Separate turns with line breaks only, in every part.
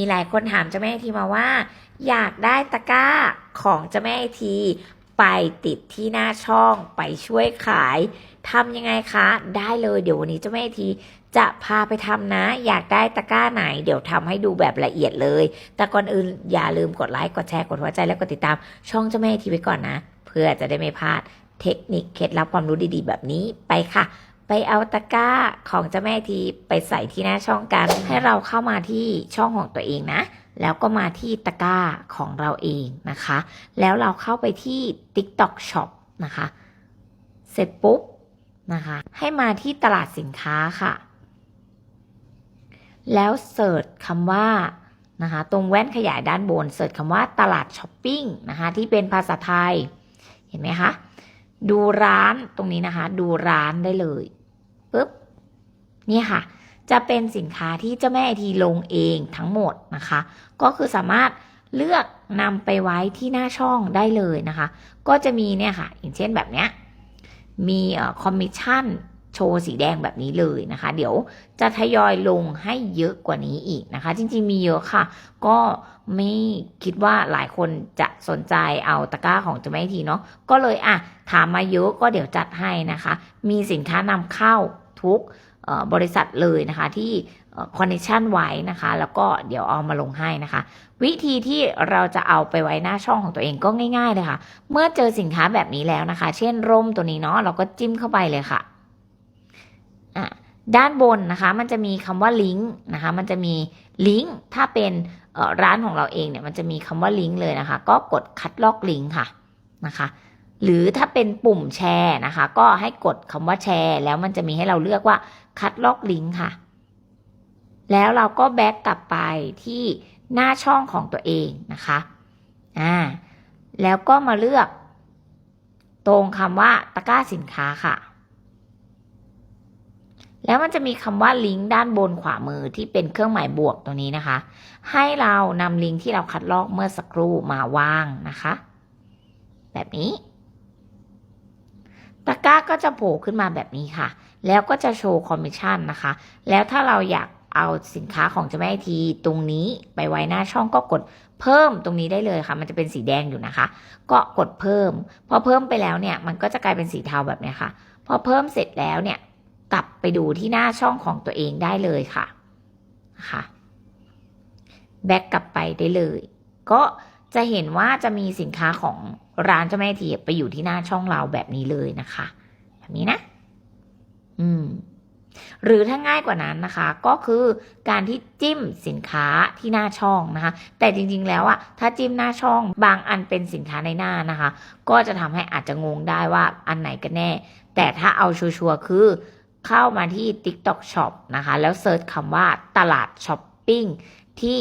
มีหลายคนถามเจ้าแม่ไอทีมาว่า อยากได้ตะกร้าของเจ้าแม่ไอที ไปติดที่หน้าช่องไปช่วยขายทำยังไงคะ ได้เลยเดี๋ยววันนี้เจ้าแม่ไอที จะพาไปทำนะ อยากได้ตะกร้าไหน เดี๋ยวทำให้ดูแบบละเอียดเลย แต่ก่อนอื่นอย่าลืมกดไลค์กดแชร์กดหัวใจและกดติดตามช่องเจ้าแม่ไอทีไว้ก่อนนะ เพื่อจะได้ไม่พลาดเทคนิคเคล็ดลับความรู้ดีๆ แบบนี้ไปค่ะ ไปเอาตะกร้าของเจ้าแม่ทีไปใส่ที่หน้าช่องกัน ให้เราเข้ามาที่ช่องของตัวเองนะ แล้วก็มาที่ตะกร้าของเราเองนะคะ แล้วเราเข้าไปที่ TikTok Shop นะคะ เสร็จปุ๊บนะคะ ให้มาที่ตลาดสินค้าค่ะ แล้วเสิร์ชคำว่านะคะ ตรงแว่นขยายด้านบนเสิร์ชคำว่าตลาดช้อปปิ้งนะคะ ที่เป็นภาษาไทย เห็นไหมคะ ดูร้านตรงนี้นะคะ ดูร้านได้เลยปึ๊บนี่ค่ะ จะเป็นสินค้าที่เจ้าแม่ไอทีลงเองทั้งหมดนะคะ ก็คือสามารถเลือกนำไปไว้ที่หน้าช่องได้เลยนะคะ ก็จะมีเนี่ยค่ะ อย่างเช่นแบบเนี้ยมีคอมมิชชั่น โชว์สีแดงแบบนี้เลยนะคะ เดี๋ยวจะทยอยลงให้เยอะกว่านี้อีกนะคะ จริงๆมีเยอะค่ะ ก็ไม่คิดว่าหลายคนจะสนใจเอาตะกร้าของจะไม่ทีเนาะก็เลยอะถามมาเยอะก็เดี๋ยวจัดให้นะคะ มีสินค้านำเข้าทุกบริษัทเลยนะคะที่คอนเนคชันไว้นะคะ แล้วก็เดี๋ยวเอามาลงให้นะคะ วิธีที่เราจะเอาไปไว้หน้าช่องของตัวเองก็ง่ายๆเลยค่ะ เมื่อเจอสินค้าแบบนี้แล้วนะคะ เช่นร่มตัวนี้เนาะเราก็จิ้มเข้าไปเลยค่ะ ด้านบนนะคะ มันจะมีคำว่าลิงก์นะคะ มันจะมีลิงก์ถ้าเป็นร้านของเราเองเนี่ย มันจะมีคำว่าลิงก์เลยนะคะ ก็กดคัดลอกลิงก์ค่ะนะคะ หรือถ้าเป็นปุ่มแชร์นะคะ ก็ให้กดคำว่าแชร์ แล้วมันจะมีให้เราเลือกว่าคัดลอกลิงก์ค่ะ แล้วเราก็แบ็กกลับไปที่หน้าช่องของตัวเองนะคะ อ่า แล้วก็มาเลือก ตรงคำว่าตะกร้าสินค้าค่ะ มันจะมีคำว่าลิงก์ด้านบนขวามือที่เป็นเครื่องหมายบวกตรงนี้นะคะ ให้เรานำลิงก์ที่เราคัดลอกเมื่อสักครู่มาวางนะคะ แบบนี้ตะกร้าก็จะโผล่ขึ้นมาแบบนี้ค่ะ แล้วก็จะโชว์คอมมิชชั่นนะคะ แล้วถ้าเราอยากเอาสินค้าของเจ้าแม่ทีตรงนี้ไปไว้หน้าช่องก็กดเพิ่มตรงนี้ได้เลยค่ะ มันจะเป็นสีแดงอยู่นะคะ ก็กดเพิ่ม พอเพิ่มไปแล้วเนี่ย มันก็จะกลายเป็นสีเทาแบบนี้ค่ะ พอเพิ่มเสร็จแล้วเนี่ย กลับไปดูที่หน้าช่องของตัวเองได้เลยค่ะนะคะแบ็กกลับไปได้เลย ก็จะเห็นว่าจะมีสินค้าของร้านเจ้าแม่ทีไปอยู่ที่หน้าช่องเราแบบนี้เลยนะคะ แบบนี้นะ อืม หรือถ้าง่ายกว่านั้นนะคะ ก็คือการที่จิ้มสินค้าที่หน้าช่องนะคะ แต่จริง ๆ แล้วอะถ้าจิ้มหน้าช่อง บางอันเป็นสินค้าในหน้านะคะ ก็จะทำให้อาจจะงงได้ว่าอันไหนกันแน่ แต่ถ้าเอาชัวร์คือ เข้ามาที่ TikTok Shop นะคะ แล้วเซิร์ชคำว่าตลาดช้อปปิ้งที่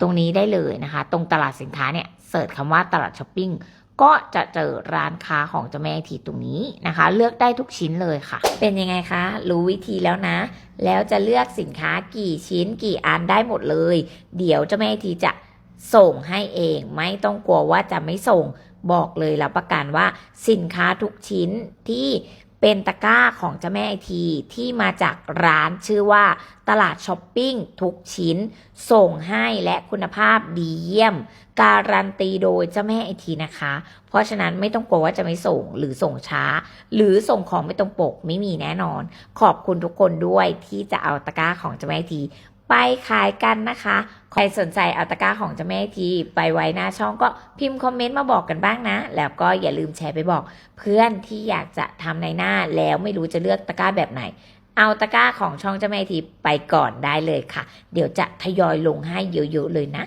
ตรงนี้ได้เลยนะคะ ตรงตลาดสินค้าเนี่ยเสิร์ชคำว่าตลาดช้อปปิ้งก็จะเจอร้านค้าของเจ้าแม่ทีตรงนี้นะคะ เลือกได้ทุกชิ้นเลยค่ะ เป็นยังไงคะ รู้วิธีแล้วนะ แล้วจะเลือกสินค้ากี่ชิ้นกี่อันได้หมดเลย เดี๋ยวเจ้าแม่ทีจะส่งให้เอง ไม่ต้องกลัวว่าจะไม่ส่งบอกเลยรับประกันว่าสินค้าทุกชิ้นที่ เป็นตะกร้าของเจ้าแม่ไอทีที่มาจากร้านชื่อว่าตลาดช้อปปิ้งทุกชิ้น ส่งให้และคุณภาพดีเยี่ยม การันตีโดยเจ้าแม่ไอทีนะคะ เพราะฉะนั้นไม่ต้องกลัวว่าจะไม่ส่งหรือส่งช้า หรือส่งของไม่ตรงปกไม่มีแน่นอน ขอบคุณทุกคนด้วยที่จะเอาตะกร้าของเจ้าแม่ไอที ไปขายกันนะคะ ใครสนใจเอาตะกร้าของเจ้าแม่ทีไปไว้หน้าช่องก็พิมพ์คอมเมนต์มาบอกกันบ้างนะ แล้วก็อย่าลืมแชร์ไปบอก เพื่อนที่อยากจะทำในหน้าแล้วไม่รู้จะเลือกตะกร้าแบบไหน เอาตะกร้าของช่องเจ้าแม่ทีไปก่อนได้เลยค่ะ เดี๋ยวจะทยอยลงให้เยอะๆเลยนะ